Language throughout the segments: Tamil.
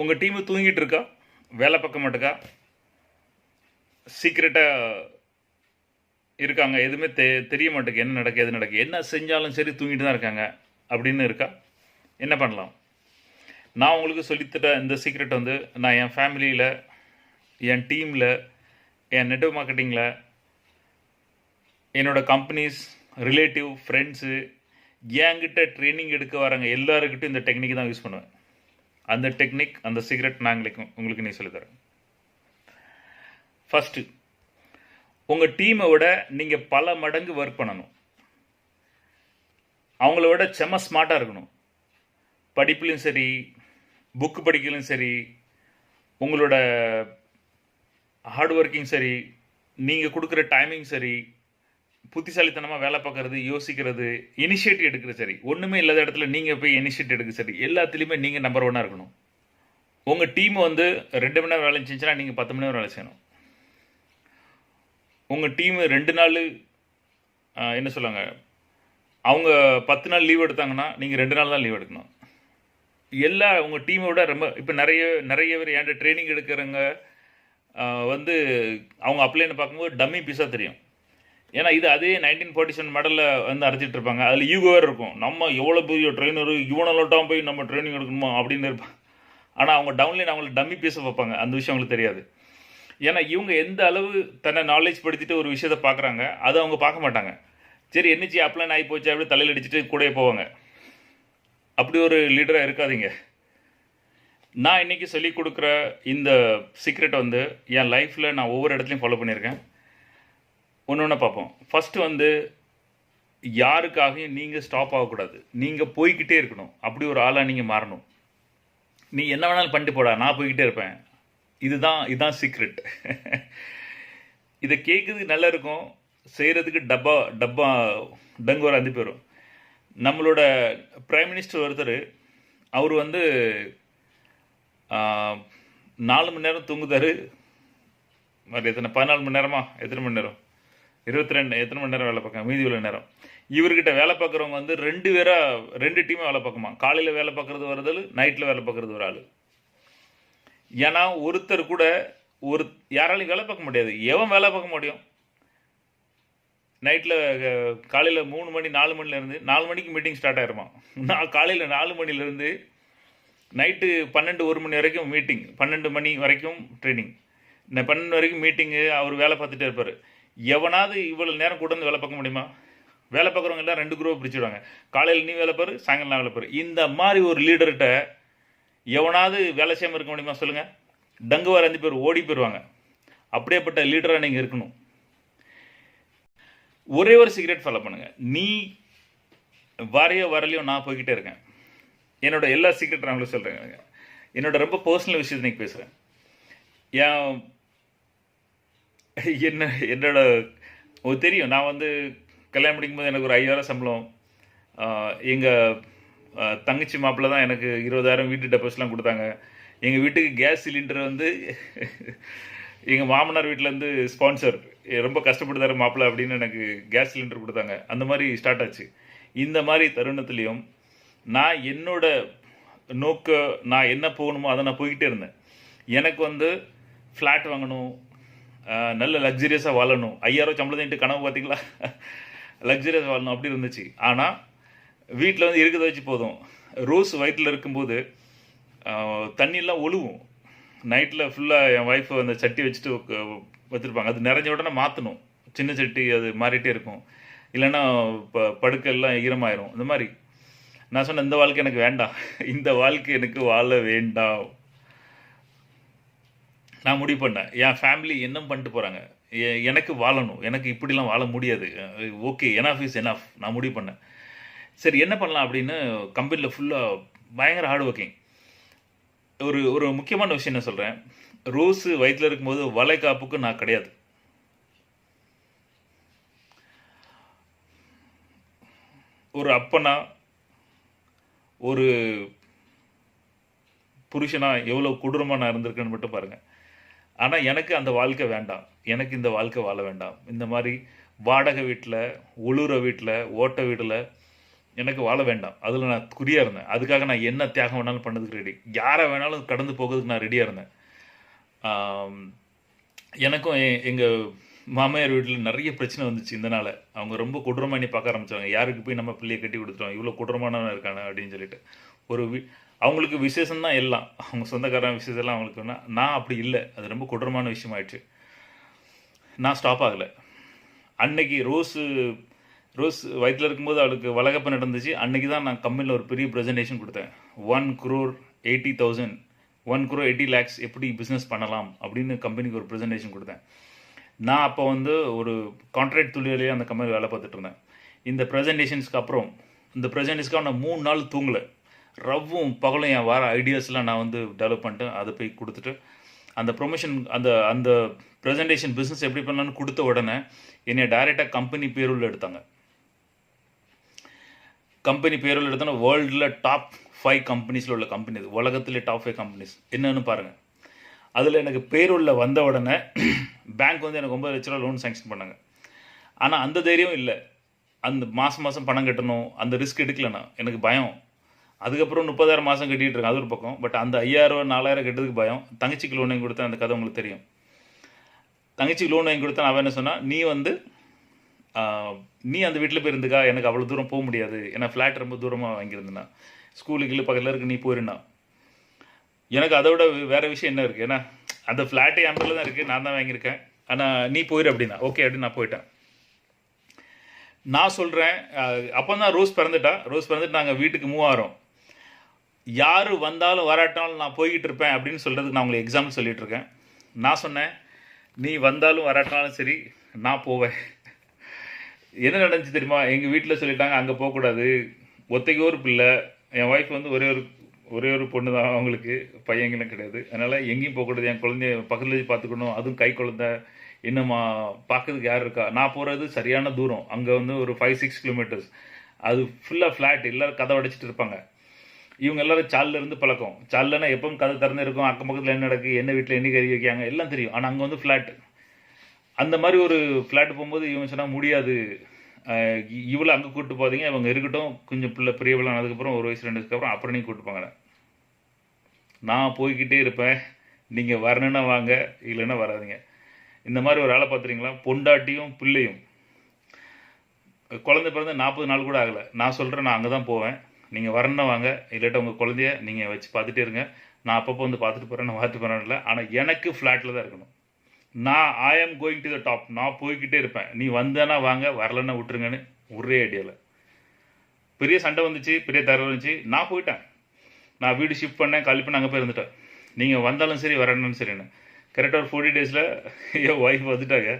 உங்கள் டீமு தூங்கிட்டு இருக்கா? வேலை பக்கம் மட்டுக்கா? சீக்கிரட்டாக இருக்காங்க. எதுவுமே தெ தெரிய மாட்டேங்குது என்ன நடக்கு எது நடக்கு. என்ன செஞ்சாலும் சரி தூங்கிட்டு தான் இருக்காங்க. அப்படின்னு இருக்கா? என்ன பண்ணலாம்? நான் உங்களுக்கு சொல்லித்தர இந்த சீக்ரெட் வந்து நான் என் ஃபேமிலியில் என் டீமில் என் நெட்வொர்க் மார்க்கெட்டிங்கில் என்னோட கம்பெனிஸ் ரிலேட்டிவ் ஃப்ரெண்ட்ஸு என்கிட்ட ட்ரைனிங் எடுக்க வராங்க எல்லாருக்கிட்டும் இந்த டெக்னிக் தான் யூஸ் பண்ணுவேன். அந்த டெக்னிக் அந்த சீக்ரெட் நான் உங்களுக்கு நீ சொல்லித்தரேன். ஃபஸ்ட்டு உங்கள் டீமை விட நீங்கள் பல மடங்கு ஒர்க் பண்ணணும். அவங்கள விட செம்ம ஸ்மார்ட்டாக இருக்கணும். படிப்புலையும் சரி புக்கு படிக்கலையும் சரி உங்களோட ஹார்ட் ஒர்க்கிங் சரி நீங்கள் கொடுக்குற டைமிங் சரி புத்திசாலித்தனமாக வேலை பார்க்கறது யோசிக்கிறது இனிஷியேட்டிவ் எடுக்கிறது சரி. ஒன்றுமே இல்லாத இடத்துல நீங்கள் போய் இனிஷியேட்டிவ் எடுக்க சரி. எல்லாத்துலேயுமே நீங்கள் நம்பர் ஒன்னாக இருக்கணும். உங்கள் டீம் வந்து ரெண்டு மணி நேரம் வேலை செஞ்சுன்னா நீங்கள் பத்து மணி நேரம் வேலை செய்யணும். உங்கள் டீமு ரெண்டு நாள் என்ன சொல்லுவாங்க? அவங்க பத்து நாள் லீவ் எடுத்தாங்கன்னா நீங்கள் ரெண்டு நாள் தான் லீவ் எடுக்கணும். எல்லா உங்கள் டீமை விட ரொம்ப இப்போ நிறைய நிறைய பேர் ஏன்ட்ட ட்ரைனிங் எடுக்கிறவங்க வந்து அவங்க அப்ளைன்னு பார்க்கும்போது டம்மி பீஸாக தெரியும். ஏன்னா இது அதே நைன்டீன் ஃபார்ட்டி செவன் மெடலில் வந்து அரைச்சிட்டு இருப்பாங்க. அதில் ஈகோ இருக்கும். நம்ம எவ்வளோ பெரிய ட்ரெயினர் இவனெல்லாம் போய் நம்ம ட்ரைனிங் எடுக்கணுமா அப்படின்னு இருப்பாங்க. ஆனால் அவங்க டவுன்லைன் அவங்களுக்கு டம்மி பீஸை வைப்பாங்க. அந்த விஷயம் அவங்களுக்கு தெரியாது. ஏன்னா இவங்க எந்த அளவு தன்னை நாலேஜ் படுத்திட்டு ஒரு விஷயத்த பார்க்குறாங்க அதை அவங்க பார்க்க மாட்டாங்க. சரி என்னச்சு அப்ளைன் ஆகி போச்சு அப்படி தலையில் அடிச்சுட்டு கூடயே போவாங்க. அப்படி ஒரு லீடராக இருக்காதீங்க. நான் இன்றைக்கி சொல்லிக் கொடுக்குற இந்த சீக்ரெட் வந்து என் லைஃப்பில் நான் ஒவ்வொரு இடத்துலையும் ஃபாலோ பண்ணியிருக்கேன். ஒன்று ஒன்று பார்ப்போம். ஃபஸ்ட்டு வந்து யாருக்காகவும் நீங்கள் ஸ்டாப் ஆகக்கூடாது. நீங்கள் போய்க்கிட்டே இருக்கணும். அப்படி ஒரு ஆளாக நீங்கள் மாறணும். நீ என்ன வேணாலும் பண்ணிட்டு போடா நான் போய்கிட்டே இருப்பேன். இதுதான் இதுதான் சீக்ரெட் இதை கேட்குறதுக்கு நல்லா இருக்கும். செய்கிறதுக்கு டப்பா டப்பா டங்கு வர போயிடும் நம்மளோட பிரைம் மினிஸ்டர் ஒருத்தர் அவர் வந்து நாலு மணி நேரம் தூங்குதாரு. மாதிரி எத்தனை பதினாலு மணி நேரமா? எத்தனை மணி நேரம்? இருபத்தி ரெண்டு எத்தனை மணி நேரம் வேலை பார்க்க மீதி உள்ள நேரம். இவர்கிட்ட வேலை பார்க்குறவங்க வந்து ரெண்டு பேரா ரெண்டு டீமாக வேலை பார்க்குமா? காலையில் வேலை பார்க்குறது வரதல் நைட்டில் வேலை பார்க்குறது ஒரு ஆள். ஏன்னா ஒருத்தர் கூட ஒரு யாராலையும் வேலை பார்க்க முடியாது. எவன் வேலை பார்க்க முடியும்? நைட்டில் காலையில் மூணு மணி நாலு மணிலேருந்து நாலு மணிக்கு மீட்டிங் ஸ்டார்ட் ஆயிருமா? நான் காலையில் நாலு மணிலேருந்து நைட்டு பன்னெண்டு ஒரு மணி வரைக்கும் மீட்டிங் பன்னெண்டு மணி வரைக்கும் ட்ரைனிங் பன்னெண்டு வரைக்கும் மீட்டிங்கு அவர் வேலை பார்த்துட்டே இருப்பார். எவனாவது இவ்வளோ நேரம் கூட வந்து வேலை பார்க்க முடியுமா? வேலை பார்க்குறவங்க எல்லாம் ரெண்டு குரூப் பிரிச்சுடுவாங்க காலையில் நீ வேலை பாரு சாயங்காலம் நான் வேலை பாரு. இந்த மாதிரி ஒரு லீடர்கிட்ட எவனாவது வேலை செய்யாமல் இருக்க முடியுமா சொல்லுங்கள் டங்கு வர அஞ்சு பேர் ஓடி போயிடுவாங்க அப்படியேப்பட்ட லீடராக நீங்கள் இருக்கணும். ஒரே ஒரு சிகரெட் ஃபாலோ பண்ணுங்கள் நீ வரையோ வரலையோ நான் போய்கிட்டே இருக்கேன். என்னோட எல்லா சீக்ரெட் நான் உங்களுக்கு சொல்கிறேன் என்னோட ரொம்ப பர்சனல் விஷயத்தை நீங்கள் பேசுகிறேன் என் என்ன என்னோட ஒரு தெரியும் நான் வந்து கல்யாணம் முடிக்கும்போது எனக்கு ஒரு ஐயாயிரம் சம்பளம். எங்கள் தங்கச்சி மாப்பிள்ள தான் எனக்கு இருபதாயிரம் வீட்டு டெபாசிட்லாம் கொடுத்தாங்க. எங்கள் வீட்டுக்கு கேஸ் சிலிண்டர் வந்து எங்கள் மாமனார் வீட்டிலேருந்து ஸ்பான்சர் ரொம்ப கஷ்டப்படுதாரு மாப்பிள்ள அப்படின்னு எனக்கு கேஸ் சிலிண்டர் கொடுத்தாங்க. அந்த மாதிரி ஸ்டார்ட் ஆச்சு. இந்த மாதிரி தருணத்துலேயும் நான் என்னோட நோக்க நான் என்ன போகணுமோ அதை நான் போய்கிட்டே இருந்தேன். எனக்கு வந்து ஃப்ளாட் வாங்கணும் நல்ல லக்ஸரியஸாக வாழணும். ஐயாயிரம் இன்ட்டு கனவு பார்த்தீங்களா லக்ஸரியஸாக வாழணும். அப்படி இருந்துச்சு. ஆனால் வீட்டில் வந்து இருக்கிறத வச்சு போதும். ரோஸ் வயிற்றில் இருக்கும்போது தண்ணியெல்லாம் ஒழுவும் நைட்டில் ஃபுல்லாக என் ஒய்ஃப் அந்த சட்டி வச்சுட்டு வச்சுருப்பாங்க. அது நிறைஞ்ச உடனே மாற்றணும் சின்ன சட்டி அது மாறிட்டே இருக்கும். இல்லைன்னா ப படுக்கெல்லாம் ஈரமாயிரும். இந்த மாதிரி. நான் சொன்னேன் இந்த வாழ்க்கை எனக்கு வேண்டாம். இந்த வாழ்க்கை எனக்கு வாழ வேண்டாம். நான் முடிவு பண்ணேன் என் ஃபேமிலி என்ன பண்ணிட்டு போகிறாங்க எனக்கு வாழணும். எனக்கு இப்படிலாம் வாழ முடியாது. ஓகே எனாஃப் இஸ் எனாஃப் நான் முடிவு பண்ணேன். சரி என்ன பண்ணலாம் அப்படின்னு கம்பெனியில் ஃபுல்லாக பயங்கர ஹார்ட் ஒர்க்கிங் ஒரு ஒரு முக்கியமான விஷயம் என்ன சொல்கிறேன் ரோஸு வயிற்றில் இருக்கும்போது வளைகாப்புக்கு நான் கிடையாது. ஒரு அப்பனா ஒரு புருஷனா எவ்வளோ கொடூரமாக நான் இருந்திருக்கேன்னு மட்டும் பாருங்கள் ஆனால் எனக்கு அந்த வாழ்க்கை வேண்டாம். எனக்கு இந்த வாழ்க்கை வாழ வேண்டாம். இந்த மாதிரி வாடகை வீட்டில் உளுற வீட்டில் ஓட்ட வீட்டில் எனக்கு வாழ வேண்டாம். அதில் நான் குறியாக இருந்தேன். அதுக்காக நான் என்ன தியாகம் வேணாலும் பண்ணதுக்கு ரெடி யாரை வேணாலும் கடந்து போகிறதுக்கு நான் ரெடியாக இருந்தேன். எனக்கும் எங்கள் மாமையார் மாமியார் வீட்டில் நிறைய பிரச்சனை வந்துச்சு இந்த அவங்க ரொம்ப கொடூரமாக நீ பார்க்க ஆரம்பித்தாங்க யாருக்கு போய் நம்ம பிள்ளையை கட்டி கொடுத்துட்டோம்? இவ்வளோ கொடூரமானவன் இருக்கானே அப்படின்னு சொல்லிட்டு. ஒரு வீ அவங்களுக்கு விசேஷம் தான் எல்லாம். அவங்க சொந்தக்காரன் விசேஷம்லாம் அவங்களுக்கு நான் அப்படி இல்லை. அது ரொம்ப கொடூரமான விஷயம் ஆயிடுச்சு நான் ஸ்டாப் ஆகலை. அன்னைக்கு ரோஸு ரோஸ் வயிற்றில் இருக்கும்போது அவளுக்கு வளகப்ப நடந்துச்சு. அன்றைக்கி தான் நான் கம்பெனியில் ஒரு பெரிய ப்ரெசன்டேஷன் கொடுத்தேன். One crore eighty thousand one crore eighty lakhs எப்படி பிஸ்னஸ் பண்ணலாம் அப்படின்னு கம்பெனிக்கு ஒரு ப்ரெசன்டேஷன் கொடுத்தேன். நான் அப்போ வந்து ஒரு கான்ட்ராக்ட் தொழிலாளியாக அந்த கம்பெனியில் வேலை பார்த்துட்டு இருந்தேன். இந்த ப்ரெசன்டேஷன்ஸ்க்கு அப்புறம் இந்த ப்ரெசன்டேஷனுக்காக நான் மூணு நாள் தூங்கலை. ரவ்வும் பகலும் என் வர ஐடியாஸ்லாம் நான் வந்து டெவலப் பண்ணிட்டு அதை போய் கொடுத்துட்டு அந்த ப்ரொமோஷன் அந்த அந்த ப்ரெசன்டேஷன் பிஸ்னஸ் எப்படி பண்ணலான்னு கொடுத்த உடனே என்னை டைரெக்டாக கம்பெனி பேருள்ள எடுத்தாங்க. கம்பெனி பேரில் எடுத்தோன்னா வேர்ல்டில் டாப் ஃபைவ் கம்பெனிஸில் உள்ள கம்பெனி இது உலகத்திலே டாப் ஃபைவ் கம்பெனிஸ் என்னன்னு பாருங்கள் அதில் எனக்கு பேருள்ள வந்த உடனே பேங்க் வந்து எனக்கு ஒம்பது லட்ச ரூபா லோன் சேங்ஷன் பண்ணாங்க. ஆனால் அந்த தைரியம் இல்லை. அந்த மாதம் மாதம் பணம் கட்டணும். அந்த ரிஸ்க் எடுக்கலைண்ணா. நான் எனக்கு பயம். அதுக்கப்புறம் முப்பதாயிரம் மாதம் கட்டிகிட்டு இருக்கேன் அது ஒரு பக்கம். பட் அந்த ஐயாயிரம் நாலாயிரம் கட்டுறதுக்கு பயம். தங்கச்சிக்கு லோன் வாங்கி கொடுத்தேன் அந்த கதை உங்களுக்கு தெரியும். தங்கச்சிக்கு லோன் வாங்கி கொடுத்தேன் அவன் என்ன சொன்னால் நீ வந்து நீ அந்த வீட்டில் போய் இருந்துக்கா. எனக்கு அவ்வளோ தூரம் போக முடியாது. ஏன்னா ஃப்ளாட் ரொம்ப தூரமாக வாங்கியிருந்தேன்னா. ஸ்கூலுக்கு இல்லை பக்கத்தில் இருக்கு நீ போயிருந்தா எனக்கு அதை விட வேறு விஷயம் என்ன இருக்குது ஏன்னா அந்த ஃப்ளாட்டே என் தான் இருக்குது நான் தான் வாங்கியிருக்கேன். ஆனால் நீ போயிரு அப்படின்னா. ஓகே அப்படின்னு நான் போயிட்டேன். நான் சொல்கிறேன் அப்போ தான் ரோஸ் பிறந்துட்டா. ரோஸ் பிறந்துட்டு நாங்கள் வீட்டுக்கு மூவ் ஆகிறோம் யார் வந்தாலும் வராட்டாலும் நான் போய்கிட்டு இருப்பேன் அப்படின்னு சொல்கிறதுக்கு நான் உங்களுக்கு எக்ஸாம்பிள் சொல்லிகிட்டு இருக்கேன் நான் சொன்னேன் நீ வந்தாலும் வராட்டாலும் சரி நான் போவேன். என்ன நடந்துச்சு தெரியுமா? எங்கள் வீட்டில் சொல்லிட்டாங்க அங்கே போகக்கூடாது. ஒத்தைக்கு ஒரு பிள்ளை என் ஒய்ஃப் வந்து ஒரே ஒரு ஒரே ஒரு பொண்ணு தான் அவங்களுக்கு பையங்களும் கிடையாது. அதனால் எங்கேயும் போகக்கூடாது என் குழந்தைய பக்கத்தில் வச்சு பார்த்துக்கணும். அதுவும் கை குழந்த என்னம்மா பார்க்கறதுக்கு யார் இருக்கா? நான் போகிறது சரியான தூரம். அங்கே வந்து ஒரு ஃபைவ் சிக்ஸ் கிலோமீட்டர்ஸ் அது ஃபுல்லாக ஃப்ளாட் எல்லோரும் கதை அடைச்சிட்டு இருப்பாங்க. இவங்க எல்லாரும் சால்ல இருந்து பழக்கம். சால்லனா எப்பவும் கதை திறந்து இருக்கும் அக்கம் பக்கத்தில் என்ன நடக்குது என்ன வீட்டில் என்ன கறி வைக்காங்க எல்லாம் தெரியும். ஆனால் அங்கே வந்து ஃப்ளாட் அந்த மாதிரி ஒரு ஃப்ளாட் போகும்போது இவங்க சொன்னால் முடியாது. இவ்வளோ இவளை அங்கே கூப்பிட்டு போதீங்க இவங்க இருக்கட்டும். கொஞ்சம் பிள்ளை பிரியவெல்லாம் ஆனதுக்கப்புறம் ஒரு வயசு ரெண்டு வயசுக்கு அப்புறம் அப்புறம் நீங்கள் கூட்டு போங்க. நான் போய்கிட்டே இருப்பேன். நீங்கள் வரணுன்னா வாங்க இல்லைன்னா வராதீங்க. இந்த மாதிரி ஒரு ஆளை பார்த்துறீங்களா? பொண்டாட்டியும் பிள்ளையும். குழந்தை பிறந்த நாற்பது நாள் கூட ஆகலை. நான் சொல்கிறேன் நான் அங்கே தான் போவேன். நீங்கள் வரணுன்னா வாங்க. இல்லாட்ட உங்கள் குழந்தைய நீங்கள் வச்சு பார்த்துட்டே இருங்க. நான் அப்பப்போ வந்து பார்த்துட்டு போகிறேன் நான் பார்த்துட்டு போகிறேன் இல்லை. ஆனால் எனக்கு ஃப்ளாட்டில் தான் இருக்கணும். நான் ஐ am going to the top நான் போய்கிட்டே இருப்பேன். நீ வந்தேன்னா வாங்க வரலன்னா விட்டுருங்கன்னு ஒரே ஐடியாவில் பெரிய சண்டை வந்துச்சு பெரிய தர வந்துச்சு. நான் போயிட்டேன். நான் வீடு ஷிஃப்ட் பண்ணேன் காலி பண்ணி அங்கே போய் இருந்துட்டேன். நீங்கள் வந்தாலும் சரி வரணும் சரின்னு. கரெக்டாக ஒரு ஃபோர்ட்டி டேஸில் என் ஒய்ஃப் வந்துட்டாங்க.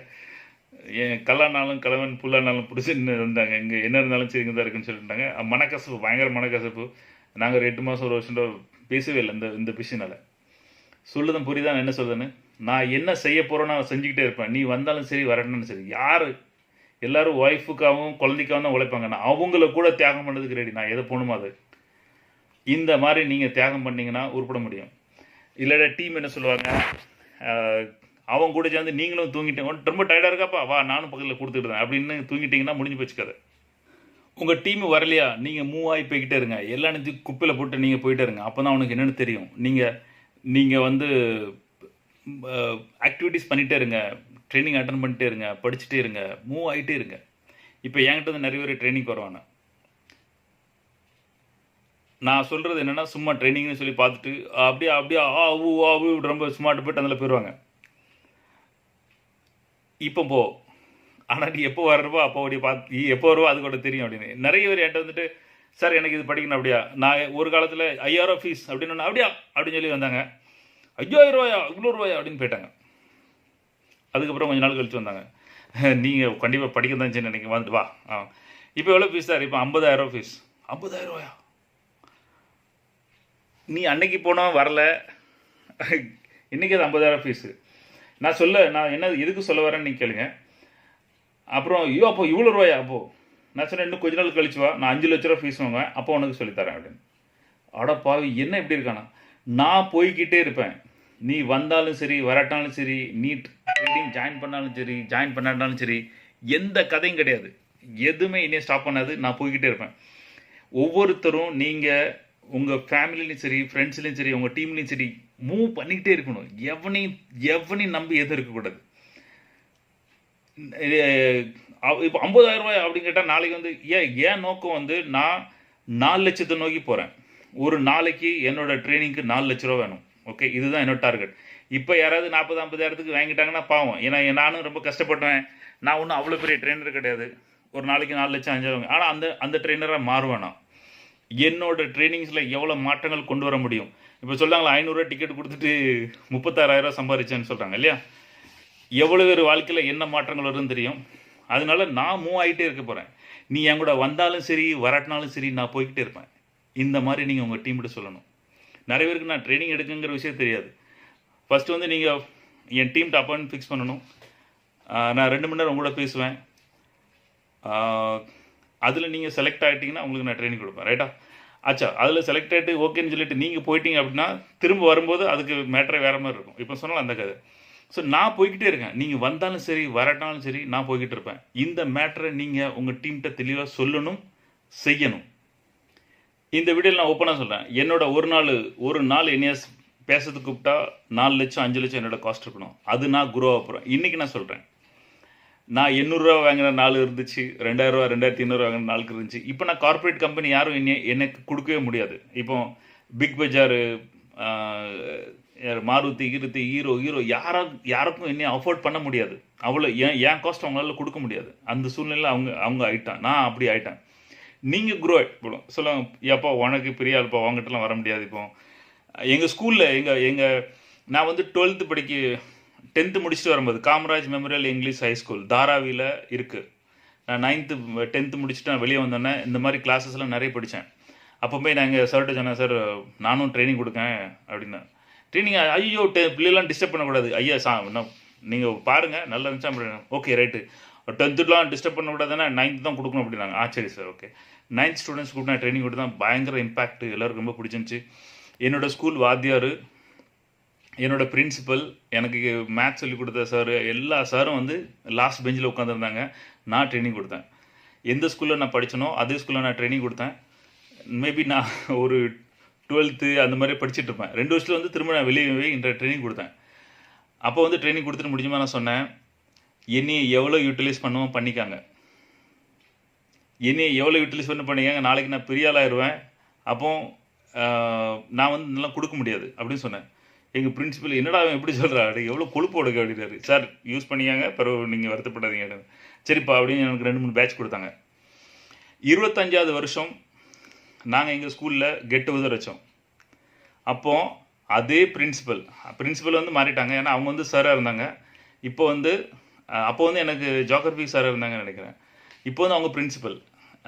என் கல்லானாலும் கலவன் புல்லானாலும் பிடிச்சின்னு இருந்தாங்க. இங்கே என்ன இருந்தாலும் சரி இங்கே தான் இருக்குன்னு சொல்லிட்டாங்க. மனக்கசப்பு பயங்கர மனக்கசப்பு. நாங்கள் ஒரு எட்டு மாதம் ஒரு வருஷம் பேசவே இல்லை இந்த இந்த விஷயனால. சொல்லுதான் புரியுதா? நான் என்ன சொல்லுதுன்னு நான் என்ன செய்ய போகிறேன்னு நான் செஞ்சுக்கிட்டே இருப்பேன். நீ வந்தாலும் சரி வரணும்னு சரி. யார்? எல்லாரும் ஒய்ஃபுக்காகவும் குழந்தைக்காகவும் தான் உழைப்பாங்க. நான் அவங்கள கூட தியாகம் பண்ணதுக்கு ரெடி நான் எதை போகணுமோ அது. இந்த மாதிரி நீங்கள் தியாகம் பண்ணீங்கன்னா உருப்பட முடியும். இல்லைடா டீம் என்ன சொல்லுவாங்க? அவன் கூட சேர்ந்து நீங்களும் தூங்கிட்டீங்க. ரொம்ப டயர்டாக இருக்காப்பா. வா நானும் பக்கத்தில் கொடுத்துக்கிட்டேன் அப்படின்னு தூங்கிட்டீங்கன்னா முடிஞ்சு போச்சு உங்கள் டீம் வரலையா? நீங்கள் மூவ் ஆகி போய்கிட்டே இருங்க. எல்லா நேரத்தையும் குப்பையில் போட்டு நீங்கள் போயிட்டே இருங்க. அப்போ தான் உனக்கு என்னென்னு தெரியும். நீங்கள் நீங்கள் வந்து ஆக்டிவிட்டீஸ் பண்ணிகிட்டே இருங்க. ட்ரைனிங் அட்டன் பண்ணிட்டே இருங்க. படிச்சுட்டே இருங்க. மூவ் ஆகிட்டே இருங்க. இப்போ என்கிட்ட வந்து நிறைய பேர் ட்ரைனிங் வருவாங்க. நான் சொல்கிறது என்னென்னா சும்மா ட்ரைனிங்னு சொல்லி பார்த்துட்டு அப்படியே அப்படியே ஆ ஊ ஆ ரொம்ப ஸ்மார்ட் போயிட்டு அதில் போயிடுவாங்க இப்போ போ. ஆனால் நீ எப்போ வர்றப்போ அப்போ அப்படியே பார்த்து நீ எப்போ வருவோ அது கூட தெரியும் அப்படின்னு. நிறைய பேர் என்கிட்ட வந்துட்டு சார் எனக்கு இது படிக்கணும் அப்படியா? நான் ஒரு காலத்தில் ஐயாயிரம் ஃபீஸ் அப்படின்னு அப்படியா? அப்படின்னு சொல்லி வந்தாங்க. ஐயாயிரம் ரூபாயா இவ்வளோ ரூபாயா? அப்படின்னு போயிட்டாங்க. அதுக்கப்புறம் கொஞ்ச நாள் கழித்து வந்தாங்க. நீங்கள் கண்டிப்பாக படிக்க தான் சரி நினைக்க வந்துட்டு வா. ஆ. இப்போ எவ்வளோ ஃபீஸ் சார்? இப்போ ஐம்பதாயிரம் ஃபீஸ் ஐம்பதாயிரம் ரூபாயா? நீ அன்னைக்கு போனால் வரல. இன்றைக்கி அது ஐம்பதாயிரம் ஃபீஸு நான் சொல்ல நான் என்ன எதுக்கு சொல்ல வரேன்னு நீங்கள் கேளுங்க. அப்புறம் ஐயோ அப்போ இவ்வளோ ரூபாயா? அப்போ நான் சொன்னேன் இன்னும் கொஞ்ச நாள் கழிச்சு வா. நான் அஞ்சு லட்ச ரூபா ஃபீஸ் வாங்குவேன். அப்போ உனக்கு சொல்லித்தரேன் அப்படின்னு. அட பாவி என்ன இப்படி இருக்கானா? நான் போய்கிட்டே இருப்பேன். நீ வந்தாலும் சரி வராட்டாலும் சரி நீ ட்ரேடிங் ஜாயின் பண்ணாலும் சரி ஜாயின் பண்ணாட்டாலும் சரி எந்த கதையும் கிடையாது. எதுவுமே இனியும் ஸ்டாப் பண்ணாது. நான் போய்கிட்டே இருப்பேன். ஒவ்வொருத்தரும் நீங்கள் உங்கள் ஃபேமிலிலையும் சரி ஃப்ரெண்ட்ஸ்லையும் சரி உங்கள் டீம்லையும் சரி மூவ் பண்ணிக்கிட்டே இருக்கணும். எவனையும் எவனையும் நம்பி எதுவும் இருக்கக்கூடாது. இப்போ ஐம்பதாயிரம் ரூபாய் அப்படின்னு கேட்டால் நாளைக்கு வந்து ஏன் ஏன் நோக்கம் வந்து நான் நாலு லட்சத்தை நோக்கி போகிறேன் ஒரு நாளைக்கு என்னோட ட்ரைனிங்க்கு நாலு லட்ச ரூபா வேணும். ஓகே இதுதான் என்னோட டார்கெட் இப்போ யாராவது நாற்பது ஐம்பதாயிரத்துக்கு வாங்கிட்டாங்கன்னா பாவம். ஏன்னா நானும் ரொம்ப கஷ்டப்பட்டுவேன் நான் ஒன்றும் அவ்வளோ பெரிய ட்ரெயினர் கிடையாது. ஒரு நாளைக்கு நாலு லட்சம் அஞ்சாயிரம் ஆனால் அந்த அந்த ட்ரெயினராக மாறுவேன் நான். என்னோட ட்ரைனிங்ஸில் எவ்வளோ மாற்றங்கள் கொண்டு வர முடியும்? இப்போ சொல்கிறாங்களா ஐநூறுரூவா டிக்கெட் கொடுத்துட்டு முப்பத்தாறாயிரம் சம்பாதிச்சேன்னு சொல்கிறாங்க இல்லையா? எவ்வளோ பேர் வாழ்க்கையில் என்ன மாற்றங்கள் வரும்னு தெரியும்? அதனால நான் மூவ் ஆகிட்டே இருக்க போகிறேன் நீ என் கூட வந்தாலும் சரி வரட்டினாலும் சரி நான் போய்கிட்டே இருப்பேன். இந்த மாதிரி நீங்கள் உங்கள் டீம்கிட்ட சொல்லணும். நிறைய பேருக்கு நான் ட்ரைனிங் எடுக்குங்கிற விஷயம் தெரியாது. ஃபஸ்ட்டு வந்து நீங்கள் என் டீம்கிட்ட அப்பாயின்மெண்ட் ஃபிக்ஸ் பண்ணணும். நான் ரெண்டு மணி நேரம் உங்களோட பேசுவேன். அதில் நீங்கள் செலக்ட் ஆகிட்டீங்கன்னா உங்களுக்கு நான் ட்ரைனிங் கொடுப்பேன் ரைட்டா ஆச்சா அதில் செலக்ட் ஆகிட்டு ஓகேன்னு சொல்லிட்டு நீங்கள் போயிட்டீங்க அப்படின்னா திரும்ப வரும்போது அதுக்கு மேட்டரே வேறு மாதிரி இருக்கும். இப்போ சொன்னாலும் அந்த கதை. ஸோ நான் போய்கிட்டே இருக்கேன். நீங்கள் வந்தாலும் சரி வரட்டாலும் சரி நான் போய்கிட்டு இருப்பேன். இந்த மேட்டரை நீங்கள் உங்கள் டீம்கிட்ட தெளிவாக சொல்லணும் செய்யணும். இந்த வீடியோவில் நான் ஓப்பனாக சொல்கிறேன் என்னோட ஒரு நாள் ஒரு நாள் என்னைய பேசுறதுக்கு கூப்பிட்டா நாலு லட்சம் அஞ்சு லட்சம் என்னோட காஸ்ட் இருக்கணும். அது நான் குரோ போகிறேன் இன்றைக்கி நான் சொல்கிறேன் நான் எண்ணூறுரூவா வாங்கின நாள் இருந்துச்சு ரெண்டாயிரரூவா ரெண்டாயிரத்தி ஐநூறுரூவா வாங்கின நாளுக்கு இருந்துச்சு. இப்போ நான் கார்ப்பரேட் கம்பெனி யாரும் என்ன எனக்கு கொடுக்கவே முடியாது. இப்போ பிக் பஜாரு யார் மாருதி கிருதி ஹீரோ ஹீரோ யாரா யாருக்கும் என்னை அஃபோர்ட் பண்ண முடியாது. அவ்வளோ ஏன் ஏன் காஸ்ட் அவங்களால கொடுக்க முடியாது. அந்த சூழ்நிலையில் அவங்க அவங்க ஆயிட்டான் நான் அப்படி ஆயிட்டேன். நீங்கள் குரோ ஆகிடும் சொல்லுவாங்க எப்போ உனக்கு பெரிய ஆள்ப்பா உங்ககிட்டலாம் வர முடியாது இப்போ. எங்கள் ஸ்கூலில் எங்கள் எங்கள் நான் வந்து டுவெல்த்து படிக்க டென்த்து முடிச்சுட்டு வரும்போது Kamaraj memorial English high school தாராவியில் இருக்குது நான் நைன்த்து டென்த்து முடிச்சுட்டு நான் வெளியே வந்தோன்னே இந்த மாதிரி கிளாஸஸ்லாம் நிறைய படித்தேன் அப்போ போய் நான் இங்கே சார்கிட்ட சொன்னேன் சார் நானும் ட்ரைனிங் கொடுக்கேன் அப்படின்னு ட்ரைனிங் ஐயோ டெ பிள்ளைலாம் டிஸ்டர்ப் பண்ணக்கூடாது. ஐயா சா நீங்கள் பாருங்கள் நல்லா இருந்துச்சா அப்படின்னு ஓகே ரைட்டு டென்த்துலாம் டிஸ்டர்ப் பண்ணக்கூடாதுன்னா நைன்த்து தான் கொடுக்கணும் அப்படின்னாங்க. ஆ சரி சார் ஓகே நைன்த் ஸ்டூடெண்ட்ஸ் கூட நான் ட்ரைனிங் கொடுத்து தான் பயங்கர இம்பாக்ட் எல்லாருக்கும் ரொம்ப பிடிச்சிருந்துச்சி. என்னோடய ஸ்கூல் வாத்தியார் என்னோட பிரின்சிபல் எனக்கு மேத்ஸ் சொல்லி கொடுத்த சார் எல்லா சாரும் வந்து லாஸ்ட் பெஞ்சில் உட்காந்துருந்தாங்க நான் ட்ரைனிங் கொடுத்தேன். எந்த ஸ்கூலில் நான் படித்தனோ அதே ஸ்கூலில் நான் ட்ரைனிங் கொடுத்தேன். மேபி நான் ஒரு டுவெல்த்து அந்த மாதிரி படிச்சுட்டு இருப்பேன். ரெண்டு வருஷத்தில் வந்து திரும்ப நான் வெளியே போய் இந்த ட்ரைனிங் கொடுத்தேன். அப்போ வந்து ட்ரைனிங் கொடுத்துட்டு முடிஞ்சுமா நான் சொன்னேன் என்னையை எவ்வளோ யூட்டிலைஸ் பண்ணுவோம் பண்ணிக்காங்க. என்னையை எவ்வளோ யூட்டிலைஸ் பண்ண பண்ணிக்காங்க நாளைக்கு நான் பெரிய ஆளாயிருவேன். அப்போ நான் வந்து நல்லா கொடுக்க முடியாது. அப்படின்னு சொன்னேன். எங்கள் பிரின்சிபல் என்னடா அவன் எப்படி சொல்கிறாரு எவ்வளோ கொழுப்பு கொடுக்க அப்படின்னாரு. சார் யூஸ் பண்ணிக்காங்க பிறகு நீங்கள் வருத்தப்படாதீங்க சரிப்பா அப்படின்னு எனக்கு ரெண்டு மூணு பேட்ச் கொடுத்தாங்க. இருபத்தஞ்சாவது வருஷம் நாங்கள் எங்கள் ஸ்கூலில் கெட் டுகெதர் வச்சோம். அப்போது அதே பிரின்சிபல் பிரின்சிபல் வந்து மாறிட்டாங்க. ஏன்னா அவங்க வந்து சாராக இருந்தாங்க. இப்போ வந்து அப்போ வந்து எனக்கு ஜாகிரபி சாராக இருந்தாங்கன்னு நினைக்கிறேன். இப்போ வந்து அவங்க பிரின்சிபல்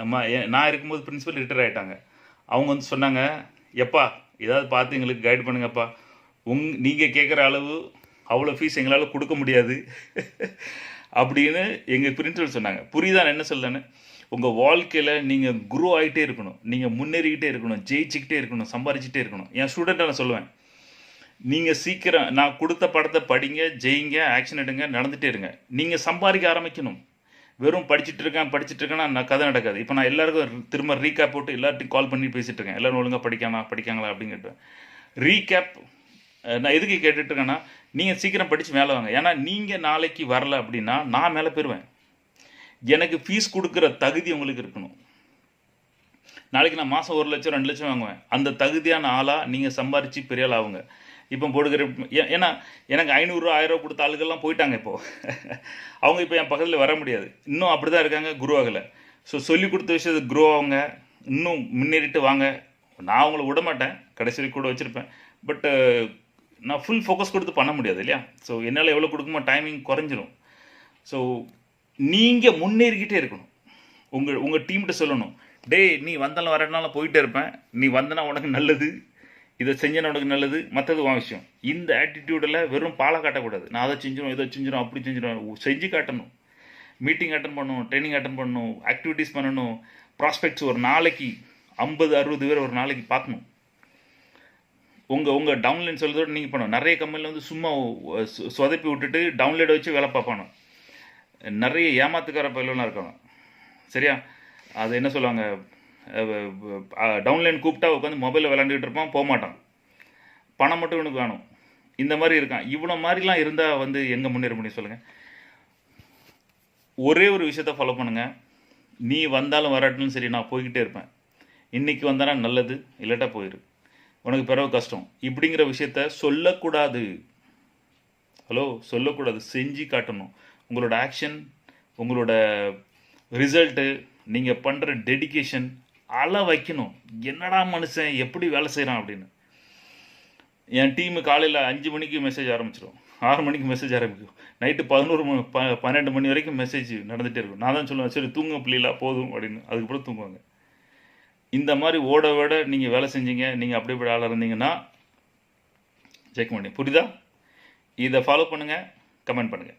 அம்மா நான் இருக்கும்போது பிரின்சிபல் ரிட்டையர் ஆகிட்டாங்க அவங்க வந்து சொன்னாங்க எப்பா ஏதாவது பார்த்து எங்களுக்கு கைட் பண்ணுங்கப்பா. உங் நீங்கள் கேட்குற அளவு அவ்வளோ ஃபீஸ் எங்களால் கொடுக்க முடியாது. அப்படின்னு எங்கள் பிரின்சிபல் சொன்னாங்க. புரியுதா நான் என்ன சொல்றேன்னு? உங்கள் வாழ்க்கையில் நீங்கள் குரோ ஆகிட்டே இருக்கணும். நீங்கள் முன்னேறிக்கிட்டே இருக்கணும். ஜெயிச்சுக்கிட்டே இருக்கணும். சம்பாரிச்சுட்டே இருக்கணும். என் ஸ்டூடெண்ட்டை நான் சொல்லுவேன். நீங்கள் சீக்கிரம் நான் கொடுத்த படத்தை படிங்க ஜெயிங்க ஆக்ஷன் எடுங்க நடந்துகிட்டே இருங்க. நீங்கள் சம்பாதிக்க ஆரம்பிக்கணும். வெறும் படிச்சுட்டு இருக்கேன் படிச்சுட்டு இருக்கேன்னா நான் கதை நடக்காது. இப்போ நான் எல்லாருக்கும் திரும்ப ரீகேப் போட்டு எல்லார்ட்டையும் கால் பண்ணி பேசிகிட்டு இருக்கேன். எல்லோரும் ஒழுங்காக படிக்காமா படிக்காங்களா அப்படின்னு கேட்டேன் ரீகேப் நான் எதுக்கு கேட்டுட்டு இருக்கேன்னா நீங்கள் சீக்கிரம் படித்து மேலே வாங்க. ஏன்னா நீங்கள் நாளைக்கு வரல அப்படின்னா நான் மேலே போயிடுவேன் எனக்கு ஃபீஸ் கொடுக்குற தகுதி உங்களுக்கு இருக்கணும். நாளைக்கு நான் மாதம் ஒரு லட்சம் ரெண்டு லட்சம் வாங்குவேன். அந்த தகுதியான ஆளாக நீங்கள் சம்பாரித்து பெரிய ஆள் ஆகுங்க இப்போ போடுகிற ஏ- ஏன்னா எனக்கு ஐநூறுரூவா ஆயிரம் கொடுத்த ஆளுகள்லாம் போயிட்டாங்க இப்போது அவங்க இப்போ என் பக்கத்தில் வர முடியாது. இன்னும் அப்படி தான் இருக்காங்க குரு ஆகலை. ஸோ சொல்லி கொடுத்த விஷயத்தை குரோ ஆகுங்க இன்னும் முன்னேறிட்டு வாங்க. நான் அவங்கள விட மாட்டேன் கடைசி கூட வச்சுருப்பேன். பட்டு நான் ஃபுல் ஃபோக்கஸ் கொடுத்து பண்ண முடியாது இல்லையா? ஸோ என்னால் எவ்வளோ கொடுக்குமோ டைமிங் குறைஞ்சிரும். ஸோ நீங்கள் முன்னேறிக்கிட்டே இருக்கணும். உங்கள் உங்கள் டீம்கிட்ட சொல்லணும். டேய் நீ வந்தாலும் வரனாலும் போயிட்டே இருப்பேன். நீ வந்தனா உனக்கு நல்லது. இதை செஞ்சனா உனக்கு நல்லது. மற்றது உன் விஷயம். இந்த ஆட்டிடியூடில் வெறும் பாலை காட்டக்கூடாது. நான் அதை செஞ்சிடும் இதை செஞ்சிடும் அப்படி செஞ்சிடும் செஞ்சு காட்டணும். மீட்டிங் அட்டன் பண்ணணும் ட்ரைனிங் அட்டன் பண்ணணும் ஆக்டிவிட்டீஸ் பண்ணணும். ப்ராஸ்பெக்ட்ஸ் ஒரு நாளைக்கு ஐம்பது அறுபது பேர் ஒரு நாளைக்கு பார்க்கணும். உங்கள் உங்கள் டவுன்லைன் சொல்கிறதோட நீங்கள் பண்ணணும். நிறைய கம்பெனியில் வந்து சும்மா சொதப்பி விட்டுட்டு டவுன்லோட் வச்சு வேலை பார்ப்பானோ நிறைய ஏமாத்துக்கார பயிலாம் இருக்கணும் சரியா? அது என்ன சொல்லுவாங்க? டவுன்லைன் கூப்பிட்டா உட்காந்து மொபைலில் விளாண்டுக்கிட்டு இருப்பான் போக மாட்டான். பணம் மட்டும் இவனுக்கு வேணும். இந்த மாதிரி இருக்கான். இவ்வளோ மாதிரிலாம் இருந்தால் வந்து எங்கே முன்னேற முடியும் சொல்லுங்கள் ஒரே ஒரு விஷயத்த ஃபாலோ பண்ணுங்கள் நீ வந்தாலும் வராட்டிலும் சரி நான் போய்கிட்டே இருப்பேன். இன்னைக்கு வந்தானா நல்லது இல்லாட்டா போயிரு. உனக்கு பிறகு கஷ்டம். இப்படிங்கிற விஷயத்த சொல்லக்கூடாது. ஹலோ சொல்லக்கூடாது. செஞ்சு காட்டணும். உங்களோட ஆக்ஷன் உங்களோட ரிசல்ட்டு நீங்கள் பண்ணுற டெடிகேஷன் அள வைக்கணும். என்னடா மனுஷன்? எப்படி வேலை செய்கிறான் அப்படின்னு. என் டீமு காலையில் அஞ்சு மணிக்கு மெசேஜ் ஆரம்பிச்சிடும் ஆறு மணிக்கு மெசேஜ் ஆரம்பிக்கும். நைட்டு பதினோரு மணி ப பன்னெண்டு மணி வரைக்கும் மெசேஜ் நடந்துகிட்டே இருக்கும். நான் தான் சொல்லுவேன் சரி தூங்க பிள்ளைகளா போதும் அப்படின்னு. அதுக்கப்புறம் தூங்குவாங்க. இந்த மாதிரி ஓட ஓட நீங்கள் வேலை செஞ்சீங்க நீங்கள் அப்படி இப்படி ஆளாக இருந்தீங்கன்னா ஜெயிக்க முடியும். புரியுதா? இதை ஃபாலோ பண்ணுங்கள் கமெண்ட் பண்ணுங்கள்